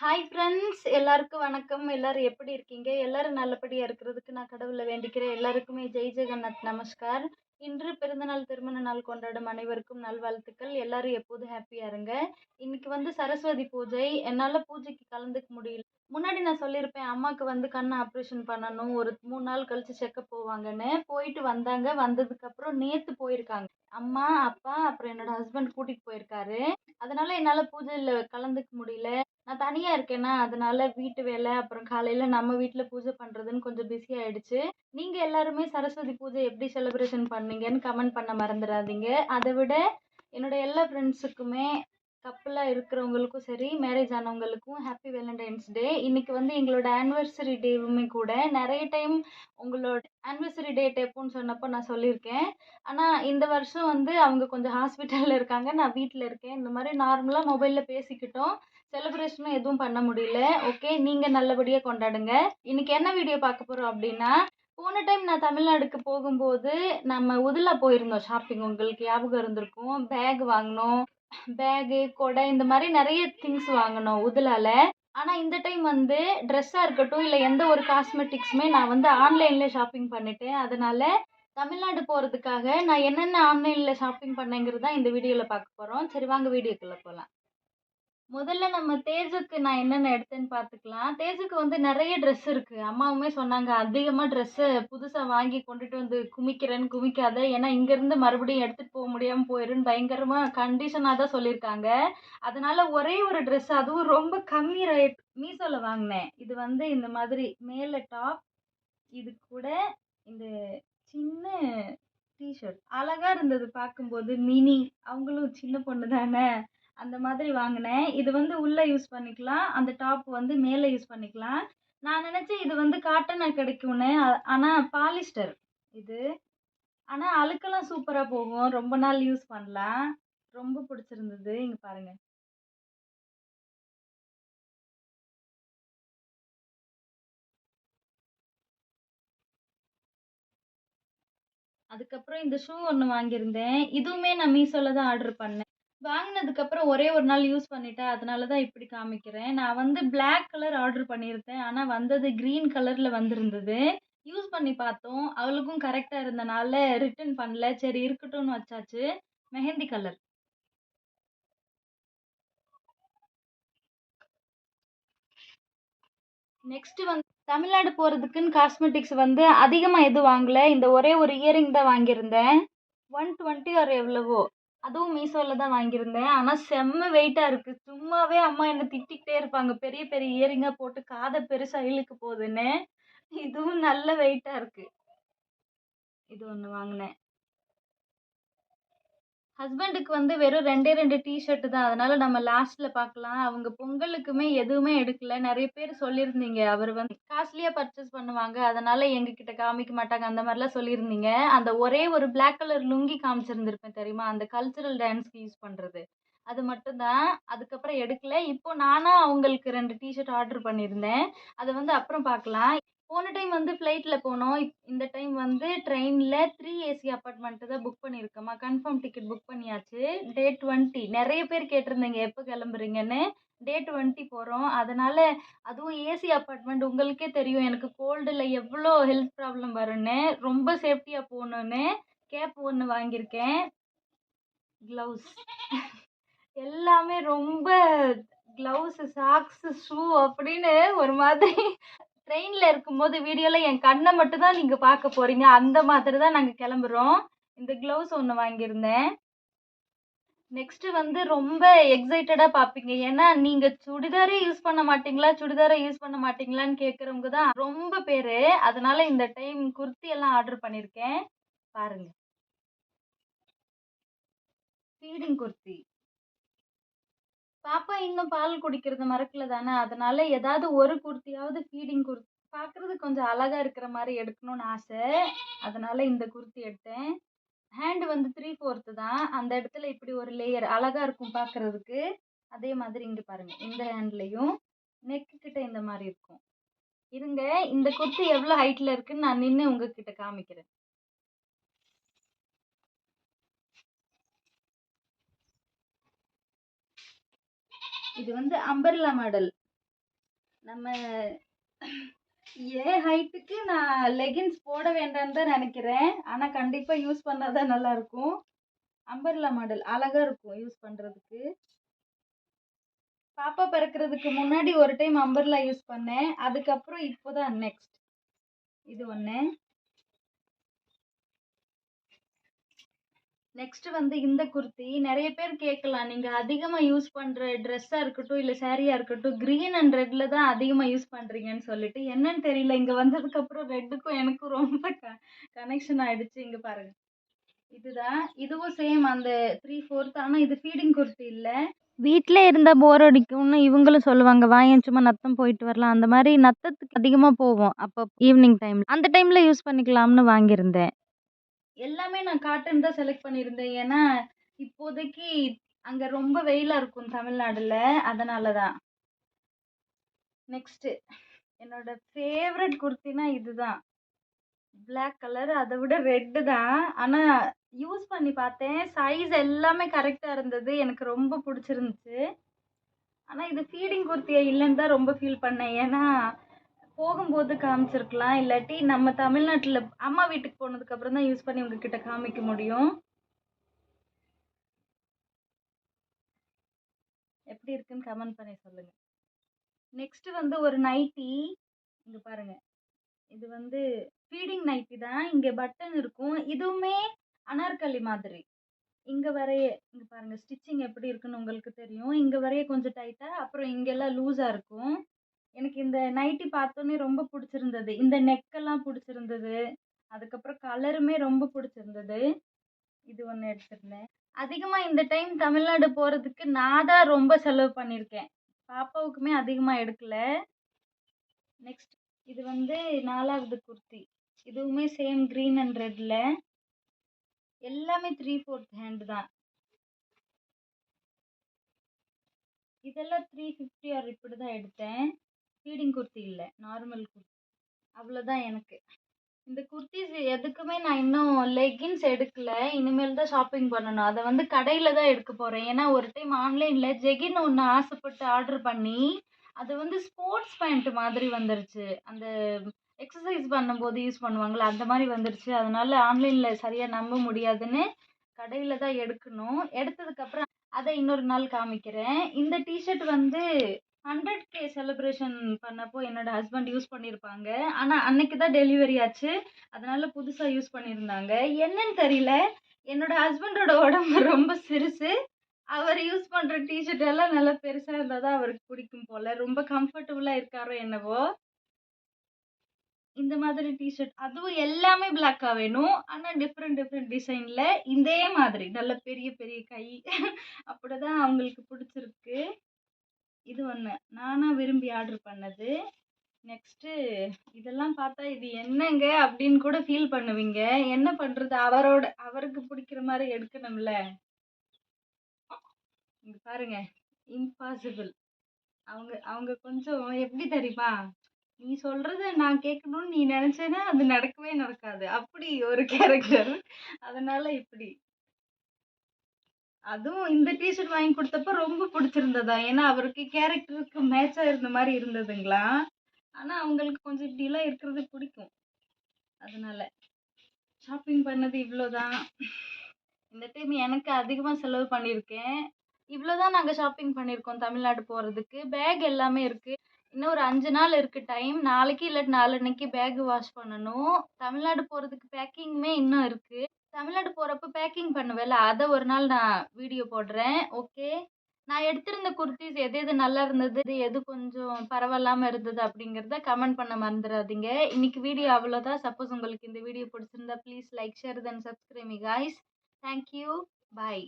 Hi friends எல்லாருக்கும் வணக்கம். எல்லாரும் எப்படி இருக்கீங்க? எல்லாரும் நல்லபடியாக இருக்கிறதுக்கு நான் கடவுளை வேண்டிக்கிறேன். எல்லாருக்குமே ஜெய் ஜெகநாத் நமஸ்கார். இன்று பிறந்தநாள் திருமண நாள் கொண்டாடும் அனைவருக்கும் நல்வாழ்த்துக்கள். எல்லாரும் எப்போதும் ஹாப்பியாக இருங்க. இன்னைக்கு வந்து சரஸ்வதி பூஜை. என்னால் பூஜைக்கு கலந்துக்க முடியல. முன்னாடி நான் சொல்லியிருப்பேன் அம்மாவுக்கு வந்து கண் ஆப்ரேஷன் பண்ணணும். ஒரு மூணு நாள் கழிச்சு செக்கப் போவாங்கன்னு. போயிட்டு வந்தாங்க. வந்ததுக்கப்புறம் நேற்று போயிருக்காங்க. அம்மா அப்பா அப்புறம் என்னோட ஹஸ்பண்ட் கூட்டிகிட்டு போயிருக்காரு. அதனால என்னால் பூஜையில் கலந்துக்க முடியல. நான் தனியாக இருக்கேன்னா அதனால வீட்டு வேலை அப்புறம் காலையில் நம்ம வீட்டில் பூஜை பண்ணுறதுன்னு கொஞ்சம் பிஸி ஆயிடுச்சு. நீங்கள் எல்லாருமே சரஸ்வதி பூஜை எப்படி செலிப்ரேஷன் பண்ணீங்கன்னு கமெண்ட் பண்ண மறந்துடாதீங்க. அதை விட என்னோட எல்லா ஃப்ரெண்ட்ஸுக்குமே கப்பலாக இருக்கிறவங்களுக்கும் சரி மேரேஜ் ஆனவங்களுக்கும் ஹாப்பி வேலண்டைன்ஸ் டே இன்னைக்கு வந்து எங்களோட ஆனிவர்சரி டேவுமே கூட நிறைய டைம் உங்களோட ஆனிவர்சரி டேட் எப்போன்னு சொன்னப்போ நான் சொல்லியிருக்கேன். ஆனால் இந்த வருஷம் வந்து அவங்க கொஞ்சம் ஹாஸ்பிட்டலில் இருக்காங்க. நான் வீட்டில் இருக்கேன். இந்த மாதிரி நார்மலாக மொபைலில் பேசிக்கிட்டோம். செலிப்ரேஷனும் எதுவும் பண்ண முடியல. ஓகே நீங்கள் நல்லபடியாக கொண்டாடுங்க. இன்னைக்கு என்ன வீடியோ பார்க்க போகிறோம் அப்படின்னா போன டைம் நான் தமிழ்நாடுக்கு போகும்போது நம்ம உதுலா போயிருந்தோம் ஷாப்பிங் உங்களுக்கு ஞாபகம் இருந்திருக்கும். பேக் வாங்கினோம். பேகு கொடை இந்த மாதிரி நிறைய திங்ஸ் வாங்கினோம் உதுலால. ஆனால் இந்த டைம் வந்து ட்ரெஸ்ஸாக இருக்கட்டும் இல்லை எந்த ஒரு காஸ்மெட்டிக்ஸுமே நான் வந்து ஆன்லைனில் ஷாப்பிங் பண்ணிட்டேன். அதனால தமிழ்நாடு போகிறதுக்காக நான் என்னென்ன ஆன்லைனில் ஷாப்பிங் பண்ணேங்கிறது தான் இந்த வீடியோவில் பார்க்க போகிறோம் சரி வாங்க வீடியோக்குள்ளே போகலாம் முதல்ல நம்ம தேஜுக்கு நான் என்னென்ன எடுத்தேன்னு பார்த்துக்கலாம். தேஜுக்கு வந்து நிறைய ட்ரெஸ் இருக்குது அம்மாவுமே சொன்னாங்க அதிகமாக ட்ரெஸ்ஸை புதுசாக வாங்கி கொண்டுட்டு வந்து குமிக்கிறேன்னு குமிக்காத. ஏன்னா இங்கேருந்து மறுபடியும் எடுத்துகிட்டு போக முடியாமல் போயிடுன்னு பயங்கரமாக கண்டிஷனாக தான் சொல்லியிருக்காங்க. அதனால் ஒரே ஒரு ட்ரெஸ் அதுவும் ரொம்ப கம்மி ரேட் மீசோவில் வாங்கினேன். இது வந்து இந்த மாதிரி மேலே டாப் இது கூட இந்த சின்ன டிஷர்ட் அழகாக இருந்தது பார்க்கும்போது. மினி அவங்களும் சின்ன பொண்ணு தானே. அந்த மாதிரி வாங்கினேன். இது வந்து உள்ளே யூஸ் பண்ணிக்கலாம். அந்த டாப் வந்து மேலே யூஸ் பண்ணிக்கலாம். நான் நினச்சேன் இது வந்து காட்டனாக கிடைக்கும்னு. ஆனால் பாலிஸ்டர் இது. ஆனால் அழுக்கெல்லாம் சூப்பராக போகும். ரொம்ப நாள் யூஸ் பண்ணலாம். ரொம்ப பிடிச்சிருந்தது. இங்கே பாருங்கள் அதுக்கப்புறம் இந்த ஷூ ஒன்று வாங்கியிருந்தேன். இதுவுமே நான் மீஷோவில் தான் ஆர்டர் பண்ணேன். வாங்கினதுக்கப்புறம் ஒரே ஒரு நாள் யூஸ் பண்ணிட்டேன். அதனால தான் இப்படி காமிக்கிறேன். நான் வந்து பிளாக் கலர் ஆர்டர் பண்ணியிருந்தேன். ஆனால் வந்தது க்ரீன் கலரில் வந்திருந்தது. யூஸ் பண்ணி பார்த்தோம். அவளுக்கும் கரெக்டாக இருந்தனால ரிட்டர்ன் பண்ணல. சரி இருக்கட்டும்னு வச்சாச்சு. மெஹந்தி கலர் நெக்ஸ்ட் வந்து தமிழ்நாடு போகிறதுக்குன்னு காஸ்மெட்டிக்ஸ் வந்து அதிகமாக எதுவும் வாங்கலை? இந்த ஒரே ஒரு இயரிங் தான் வாங்கியிருந்தேன். ஒன் டுவெண்ட்டி ஆர் எவ்வளவோ. அதுவும் மீஷோவில் தான் வாங்கியிருந்தேன். ஆனால் செம்ம வெயிட்டாக இருக்குது சும்மாவே அம்மா என்னை திட்டிக்கிட்டே இருப்பாங்க. பெரிய பெரிய இயரிங்காக போட்டு காதை பெருசாக இழுக்கு போகுதுன்னு. இதுவும் நல்ல வெயிட்டாக இருக்குது இது ஒன்று வாங்கினேன். ஹஸ்பண்டுக்கு வந்து வெறும் ரெண்டே ரெண்டு டிஷர்ட்டு தான். அதனால நம்ம லாஸ்ட்டில் பார்க்கலாம். அவங்க பொங்கலுக்குமே எதுவுமே எடுக்கல. நிறைய பேர் சொல்லியிருந்தீங்க. அவர் வந்து காஸ்ட்லியாக பர்ச்சேஸ் பண்ணுவாங்க. அதனால எங்ககிட்ட காமிக்க மாட்டாங்க. அந்த மாதிரிலாம் சொல்லியிருந்தீங்க. அந்த ஒரே ஒரு பிளாக் கலர் லுங்கி காமிச்சிருந்திருப்பேன் தெரியுமா? அந்த கல்ச்சுரல் டான்ஸ்க்கு யூஸ் பண்ணுறது அது மட்டும்தான் அதுக்கப்புறம் எடுக்கல. இப்போ நானாக அவங்களுக்கு ரெண்டு டிஷர்ட் ஆர்டர் பண்ணியிருந்தேன். அதை வந்து அப்புறம் பார்க்கலாம். போன டைம் வந்து ஃப்ளைட்டில் போனோம். இந்த டைம் வந்து ட்ரெயினில் த்ரீ ஏசி அப்பார்ட்மெண்ட்டு தான் புக் பண்ணியிருக்கோம்மா கன்ஃபார்ம் டிக்கெட் புக் பண்ணியாச்சு. டே டுவெண்ட்டி நிறைய பேர் கேட்டிருந்தீங்க எப்போ கிளம்புறீங்கன்னு. டே டுவெண்ட்டி போகிறோம் அதனால் அதுவும் ஏசி அப்பார்ட்மெண்ட் உங்களுக்கே தெரியும். எனக்கு கோல்டில் எவ்வளோ ஹெல்த் ப்ராப்ளம் வரும்னு. ரொம்ப சேஃப்டியாக போகணுன்னு கேப் ஒன்று வாங்கியிருக்கேன். க்ளவுஸ் எல்லாமே ரொம்ப க்ளவுஸு சாக்ஸு ஷூ அப்படின்னு ஒரு மாதிரி ட்ரெயினில் இருக்கும்போது வீடியோவில் என் கண்ணை மட்டும் தான் நீங்கள் பார்க்க போகிறீங்க அந்த மாதிரி தான் நாங்கள் கிளம்புறோம். இந்த க்ளவுஸ் ஒன்று வாங்கியிருந்தேன். நெக்ஸ்ட்டு வந்து ரொம்ப எக்ஸைட்டடாக பார்ப்பீங்க. ஏன்னா நீங்கள் சுடிதாரே யூஸ் பண்ண மாட்டீங்களா? சுடிதாரை யூஸ் பண்ண மாட்டீங்களான்னு கேட்குறவங்க தான் ரொம்ப பேர். அதனால இந்த டைம் குர்த்தி எல்லாம் ஆர்டர் பண்ணியிருக்கேன். பாருங்க. ஃபீடிங் குர்த்தி. பாப்பா இன்னும் பால் குடிக்கிறது மறக்கல தானே? அதனால ஏதாவது ஒரு குர்த்தியாவது ஃபீடிங் குர்த்தி பார்க்குறது கொஞ்சம் அழகாக இருக்கிற மாதிரி எடுக்கணும்னு ஆசை. அதனால இந்த குர்த்தி எடுத்தேன். ஹேண்டு வந்து த்ரீ ஃபோர்த்து தான். அந்த இடத்துல இப்படி ஒரு லேயர் அழகாக இருக்கும் பார்க்குறதுக்கு அதே மாதிரி இங்கே பாருங்கள் இந்த ஹேண்ட்லேயும் நெக்கு கிட்ட இந்த மாதிரி இருக்கும். இருங்க இந்த குர்த்தி எவ்வளோ ஹைட்டில் இருக்குன்னு நான் நின்று உங்ககிட்ட காமிக்கிறேன். இது வந்து அம்பர்லா மாடல். நம்ம ஏ ஹைட்டுக்கு நான் லெகின்ஸ் போட வேண்டாம்னு தான் நினைக்கிறேன். ஆனால் கண்டிப்பாக யூஸ் பண்ணால் தான் நல்லாயிருக்கும். அம்பர்லா மாடல் அழகாக இருக்கும் யூஸ் பண்ணுறதுக்கு பாப்பா பிறக்கிறதுக்கு முன்னாடி ஒரு டைம் அம்பர்லா யூஸ் பண்ணேன். அதுக்கப்புறம் இப்போ தான் நெக்ஸ்ட் இது ஒன்று நெக்ஸ்ட் வந்து இந்த குர்த்தி. நிறைய பேர் கேட்கலாம். நீங்க அதிகமா யூஸ் பண்ற ட்ரெஸ்ஸா இருக்கட்டும் இல்ல சேரீயாக இருக்கட்டும் கிரீன் அண்ட் ரெட்ல தான் அதிகமா யூஸ் பண்றீங்கன்னு சொல்லிட்டு என்னன்னு தெரியல. இங்க வந்ததுக்கு அப்புறம் ரெட்டுக்கும் எனக்கும் ரொம்ப கனெக்ஷன் ஆயிடுச்சு. இங்க பாருங்க. இதுதான். இதுவும் சேம் அந்த த்ரீ ஃபோர்த் ஆனா இது ஃபீடிங் குர்த்தி இல்ல. வீட்டில் இருந்தால் போர் அடிக்கும்னு இவங்களும் சொல்லுவாங்க. வாயேன் சும்மா நத்தம் போயிட்டு வரலாம்? அந்த மாதிரி நத்தத்துக்கு அதிகமாக போவோம் அப்போ ஈவினிங் டைமில் அந்த டைமில் யூஸ் பண்ணிக்கலாம்னு வாங்கியிருந்தேன். எல்லாமே நான் காட்டன் தான் செலக்ட் பண்ணியிருந்தேன். ஏன்னா இப்போதைக்கு அங்கே ரொம்ப வெயிலாக இருக்கும் தமிழ்நாடுல. அதனால தான் நெக்ஸ்ட்டு என்னோட ஃபேவரட் குர்த்தினா இதுதான். பிளாக் கலர் அதை விட ரெட்டு தான். ஆனால் யூஸ் பண்ணி பார்த்தேன். சைஸ் எல்லாமே கரெக்டாக இருந்தது. எனக்கு ரொம்ப பிடிச்சிருந்துச்சு. ஆனால் இது ஃபீடிங் குர்த்தியா இல்லைன்னு தான் ரொம்ப ஃபீல் பண்ணேன். ஏன்னா போகும்போது காமிச்சிருக்கலாம் இல்லாட்டி நம்ம தமிழ்நாட்டில் அம்மா வீட்டுக்கு போனதுக்கு அப்புறம் தான் யூஸ் பண்ணி உங்ககிட்ட காமிக்க முடியும். எப்படி இருக்குன்னு கமெண்ட் பண்ணி சொல்லுங்க. நெக்ஸ்ட் வந்து ஒரு நைட்டி இங்க பாருங்க. இது வந்து ஃபீடிங் நைட்டி தான். இங்க பட்டன் இருக்கும். இதுவுமே அனார்கலி மாதிரி. இங்க வரைய இங்க பாருங்க ஸ்டிச்சிங் எப்படி இருக்குன்னு உங்களுக்கு தெரியும். இங்க வரைய கொஞ்சம் டைட்டா அப்புறம் இங்கெல்லாம் லூஸா இருக்கும். எனக்கு இந்த நைட்டி பார்த்தோன்னே ரொம்ப பிடிச்சிருந்தது. இந்த நெக்கெல்லாம் பிடிச்சிருந்தது. அதுக்கப்புறம் கலருமே ரொம்ப பிடிச்சிருந்தது. இது ஒன்று எடுத்திருந்தேன். அதிகமாக இந்த டைம் தமிழ்நாடு போகிறதுக்கு நான் தான் ரொம்ப செலவு பண்ணியிருக்கேன். பாப்பாவுக்குமே அதிகமாக எடுக்கல. நெக்ஸ்ட் இது வந்து நாலாவது குர்த்தி. இதுவுமே சேம் க்ரீன் அண்ட் ரெட்டில் எல்லாமே த்ரீ ஃபோர்த் ஹேண்டு தான். இதெல்லாம் த்ரீ ஃபிஃப்டி ஆர் இப்படி தான் எடுத்தேன். ஃபீடிங் குர்த்தி இல்லை. நார்மல் குர்த்தி. அவ்வளோதான் எனக்கு. இந்த குர்த்திஸ் எதுக்குமே நான் இன்னும் லெகின்ஸ் எடுக்கல. இனிமேல் தான் ஷாப்பிங் பண்ணணும். அதை வந்து கடையில் தான் எடுக்க போகிறேன் ஏன்னா ஒரு டைம் ஆன்லைனில் ஜெகின் ஒன்று ஆசைப்பட்டு ஆர்டர் பண்ணி அது வந்து ஸ்போர்ட்ஸ் பேண்ட் மாதிரி வந்துருச்சு. அந்த எக்ஸசைஸ் பண்ணும்போது யூஸ் பண்ணுவாங்கள்ல அந்த மாதிரி வந்துருச்சு. அதனால ஆன்லைனில் சரியாக நம்ப முடியாதுன்னு கடையில் தான் எடுக்கணும். எடுத்ததுக்கப்புறம் அதை இன்னொரு நாள் காமிக்கிறேன். இந்த டிஷர்ட் வந்து ஹண்ட்ரட் கே செலிப்ரேஷன் பண்ணப்போ என்னோட ஹஸ்பண்ட் யூஸ் பண்ணியிருப்பாங்க ஆனால் அன்னைக்கு தான் டெலிவரி ஆச்சு. அதனால புதுசாக யூஸ் பண்ணியிருந்தாங்க என்னன்னு தெரியல. என்னோட ஹஸ்பண்டோட உடம்பு ரொம்ப சிறுசு. அவர் யூஸ் பண்ணுற டிஷர்ட் எல்லாம் நல்லா பெருசாக இருந்தால் தான் அவருக்கு பிடிக்கும் போல. ரொம்ப கம்ஃபர்டபுளாக இருக்காரோ என்னவோ. இந்த மாதிரி டிஷர்ட் அதுவும் எல்லாமே பிளாக்காக வேணும். ஆனால் டிஃப்ரெண்ட் டிஃப்ரெண்ட் டிசைனில் இதே மாதிரி. நல்ல பெரிய பெரிய கை. அப்படி தான் அவங்களுக்கு பிடிச்சிருக்கு. இது ஒன்று நானாக விரும்பி ஆர்டர் பண்ணது. நெக்ஸ்ட்டு இதெல்லாம் பார்த்தா இது என்னங்க அப்படின்னு கூட ஃபீல் பண்ணுவீங்க. என்ன பண்ணுறது அவரோட அவருக்கு பிடிக்கிற மாதிரி எடுக்கணும்ல. இங்கே பாருங்க. இம்பாசிபிள் அவங்க அவங்க கொஞ்சம் எப்படி தெரியுமா? நீ சொல்கிறத நான் கேட்கணும்னு நீ நினச்சேன்னா அது நடக்கவே நடக்காது. அப்படி ஒரு கேரக்டர் அதனால இப்படி. அதுவும் இந்த டிஷர்ட் வாங்கி கொடுத்தப்ப ரொம்ப பிடிச்சிருந்ததா? ஏன்னா அவருக்கு கேரக்டருக்கு மேட்சா இருந்த மாதிரி இருந்ததுங்களா? ஆனா அவங்களுக்கு கொஞ்சம் இப்படிலாம் இருக்கிறது பிடிக்கும். அதனால ஷாப்பிங் பண்ணது இவ்வளோதான். இந்த டைம் எனக்கு அதிகமாக செலவு பண்ணியிருக்கேன். இவ்வளோதான் நாங்கள் ஷாப்பிங் பண்ணியிருக்கோம் தமிழ்நாடு போகிறதுக்கு பேக் எல்லாமே இருக்குது இன்னும் ஒரு அஞ்சு நாள் இருக்குது டைம் நாளைக்கு இல்லாட்டி நாளன்னைக்கு பேக் வாஷ் பண்ணணும். தமிழ்நாடு போகிறதுக்கு பேக்கிங்குமே இன்னும் இருக்குது தமிழ்நாடு போகிறப்ப பேக்கிங் பண்ணுவேன்ல அதை ஒரு நாள் நான் வீடியோ போடுறேன். ஓகே நான் எடுத்திருந்த குர்த்திஸ் எது எது நல்லா இருந்தது எது கொஞ்சம் பரவாயில்லாமல் இருந்தது அப்படிங்கிறத கமெண்ட் பண்ண மறந்துடாதீங்க இன்னைக்கு வீடியோ அவ்வளோதான் சப்போஸ் உங்களுக்கு இந்த வீடியோ பிடிச்சிருந்தா please like share then subscribe guys thank you bye